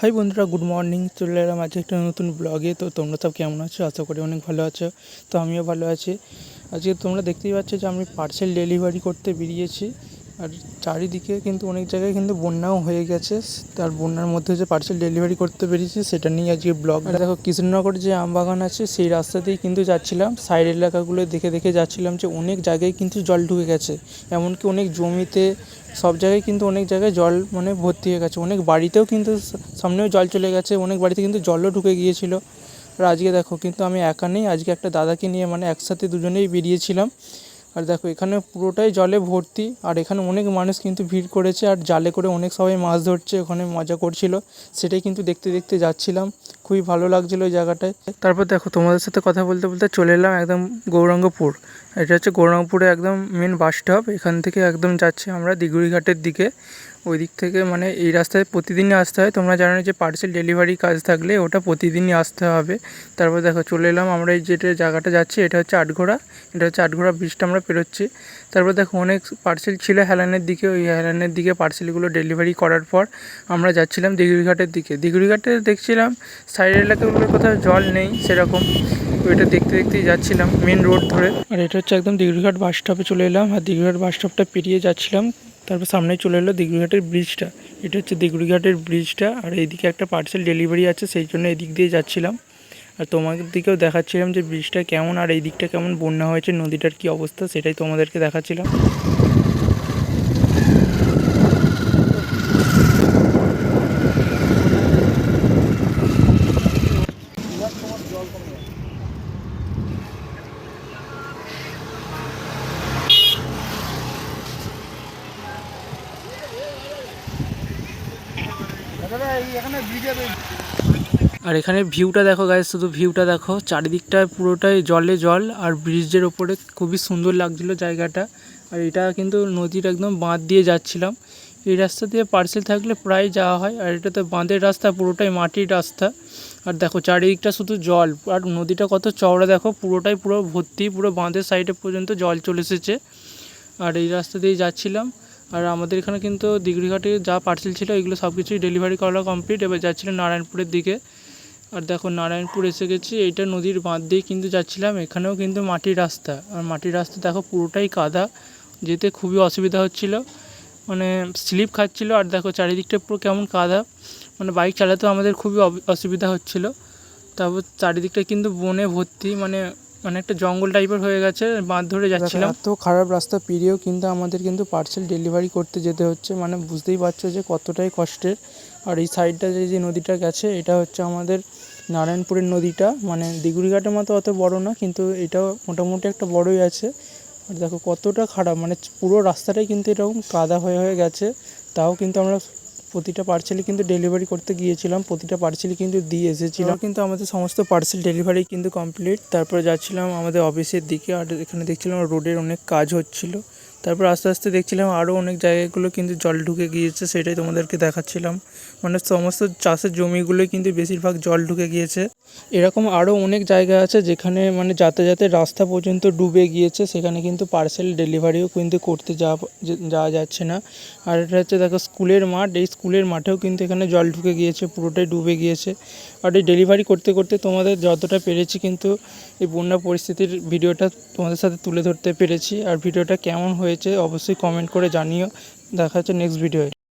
High বন্ধুরা good morning চলে এলাম আজকে একটা নতুন ব্লগে তো তোমরা সব কেমন আছো? আশা করি অনেক ভালো আছো। তো আমিও ভালো আছি। আজকে তোমরা দেখতেই পাচ্ছ যে আমি পার্সেল ডেলিভারি করতে বেরিয়েছি। আর চারিদিকে কিন্তু অনেক জায়গায় কিন্তু বন্যাও হয়ে গেছে। তার বন্যার মধ্যে যে পার্সেল ডেলিভারি করতে বেরিয়েছি সেটা নিয়ে আজকে ব্লগ দেখো কৃষ্ণনগর যে আম বাগান আছে সেই রাস্তাতেই কিন্তু যাচ্ছিলাম। সাইড এলাকাগুলো দেখে দেখে যাচ্ছিলাম যে অনেক জায়গায় কিন্তু জল ঢুকে গেছে। এমনকি অনেক জমিতে সব জায়গায় কিন্তু অনেক জায়গায় জল মানে ভর্তি হয়ে গেছে। অনেক বাড়িতেও কিন্তু সামনেও জল চলে গেছে। অনেক বাড়িতে কিন্তু জলও ঢুকে গিয়েছিল। আর আজকে দেখো কিন্তু আমি একা নেই। আজকে একটা দাদাকে নিয়ে মানে একসাথে দুজনেই বেরিয়েছিলাম। আর দেখো, এখানে পুরোটাই জলে ভর্তি, আর এখানে অনেক মানুষ কিন্তু ভিড় করেছে, আর জালে করে অনেক সবাই মাছ ধরছে, ওখানে মজা করছিল, সেটাই কিন্তু দেখতে দেখতে যাচ্ছিলাম, খুবই ভালো লাগছিল ওই জায়গাটায়। তারপর দেখো, তোমাদের সাথে কথা বলতে বলতে চলে এলাম একদম গৌরাঙ্গপুর, এটা হচ্ছে গৌরঙ্গপুরে একদম মেন বাস স্টপ এখান থেকে একদম যাচ্ছি আমরা দিগুড়িঘাটের দিকে। ওই দিক থেকে মানে এই রাস্তায় প্রতিদিনই আসতে হয়। তোমরা জানো যে পার্সেল ডেলিভারি কাজ থাকলে ওটা প্রতিদিনই আসতে হবে। তারপর দেখো চলে এলাম আমরা এই যেটা জায়গাটা যাচ্ছি, এটা হচ্ছে আটঘোড়া। এটা হচ্ছে আটঘোড়া ব্রিজটা আমরা পেরোচ্ছি। তারপর দেখো অনেক পার্সেল ছিল হেলানের দিকে। ওই হেলানের দিকে পার্সেলগুলো ডেলিভারি করার পর আমরা যাচ্ছিলাম দিগুড়িঘাটের দিকে। দিগুড়িঘাটে দেখছিলাম সাইডের এলাকাগুলো কোথাও জল নেই সেরকম। ওইটা দেখতে দেখতেই যাচ্ছিলাম মেন রোড ধরে। আর এটা হচ্ছে একদম দিগুড়িঘাট বাস স্টপে চলে এলাম। আর দিগুড়িঘাট বাস স্টপটা পেরিয়ে যাচ্ছিলাম তারপর সামনে চলে এলো দিগুড়িঘাটের ব্রিজটা এটা হচ্ছে দিগুড়িঘাটের ব্রিজটা আর এইদিকে একটা পার্সেল ডেলিভারি আছে, সেই জন্য এদিক দিয়ে যাচ্ছিলাম। আর তোমাদের দিকেও দেখাচ্ছিলাম যে ব্রিজটা কেমন, আর এই দিকটা কেমন বন্যা হয়েছে, নদীটার কি অবস্থা, সেটাই তোমাদেরকে দেখাচ্ছিলাম। আর এখানে ভিউটা দেখো গায়ে শুধু ভিউটা দেখো। চারিদিকটা পুরোটাই জলে জল, আর ব্রিজের ওপরে খুবই সুন্দর লাগছিল জায়গাটা। আর এটা কিন্তু নদীর একদম বাঁধ দিয়ে যাচ্ছিলাম। এই রাস্তা দিয়ে পার্সেল থাকলে প্রায় যাওয়া হয়, আর এটা তো বাঁধের রাস্তা, পুরোটাই মাটির রাস্তা। আর দেখো, চারিদিকটা শুধু জল, আর নদীটা কত চওড়া দেখো, পুরোটাই পুরো ভর্তি, পুরো বাঁধের সাইডে পর্যন্ত জল চলে এসেছে। আর এই রাস্তা দিয়ে যাচ্ছিলাম। আর আমাদের এখানে কিন্তু দিগড়িঘাটে যা পার্সেল ছিল এগুলো সব কিছুই ডেলিভারি করা কমপ্লিট এবার যাচ্ছিলাম নারায়ণপুরের দিকে। আর দেখো নারায়ণপুর এসে গেছি, এইটা নদীর বাঁধ দিয়ে কিন্তু যাচ্ছিলাম, এখানেও কিন্তু মাটির রাস্তা। আর মাটির রাস্তা দেখো পুরোটাই কাদা, যেতে খুবই অসুবিধা হচ্ছিল। মানে স্লিপ খাচ্ছিল, আর দেখো চারিদিকটা পুরো কেমন কাদা। মানে বাইক চালাতেও আমাদের খুবই অসুবিধা হচ্ছিল। তারপর চারিদিকটা কিন্তু বনে ভর্তি মানে মানে একটা জঙ্গল টাইপের হয়ে গেছে বাঁধ ধরে যাচ্ছিলাম। এত খারাপ রাস্তা পেরিয়েও কিন্তু আমাদের কিন্তু পার্সেল ডেলিভারি করতে যেতে হচ্ছে। মানে বুঝতেই পারছ যে কতটাই কষ্টের। আর এই সাইডটা যে যে নদীটা গেছে এটা হচ্ছে আমাদের নারায়ণপুরের নদীটা। মানে দিগুড়িঘাটের মতো অত বড় না কিন্তু এটা মোটামুটি একটা বড়ই আছে। আর দেখো কতটা খারাপ মানে পুরো রাস্তাটাই কিন্তু এরকম কাদা হয়ে হয়ে গেছে। তাও কিন্তু আমরা প্রতিটা পার্সেলই কিন্তু ডেলিভারি করতে গিয়েছিলাম, প্রতিটা পার্সেলই কিন্তু দিয়ে এসেছিলাম। কিন্তু আমাদের সমস্ত পার্সেল ডেলিভারি কিন্তু কমপ্লিট তারপরে যাচ্ছিলাম আমাদের অফিসের দিকে, আর এখানে দেখছিলাম রোডের অনেক কাজ হচ্ছিল। তারপর আস্তে আস্তে দেখছিলাম আরও অনেক জায়গাগুলো কিন্তু জল ঢুকে গিয়েছে, সেটাই তোমাদেরকে দেখাচ্ছিলাম। মানে সমস্ত চাষের জমিগুলোই কিন্তু বেশিরভাগ জল ঢুকে গিয়েছে। এরকম আরও অনেক জায়গা আছে যেখানে মানে যাতায়াতের রাস্তা পর্যন্ত ডুবে গিয়েছে, সেখানে কিন্তু পার্সেল ডেলিভারিও কিন্তু করতে যাওয়া যাওয়া যাচ্ছে না। আর এটা হচ্ছে দেখো স্কুলের মাঠ, এই স্কুলের মাঠেও কিন্তু এখানে জল ঢুকে গিয়েছে, পুরোটাই ডুবে গিয়েছে। আর এই ডেলিভারি করতে করতে তোমাদের যতটা পেরেছি কিন্তু এই বন্যা পরিস্থিতির ভিডিওটা তোমাদের সাথে তুলে ধরতে পেরেছি। আর ভিডিওটা কেমন হয়েছে অবশ্যই কমেন্ট করে জানিও। দেখা হচ্ছে নেক্সট ভিডিওয়ে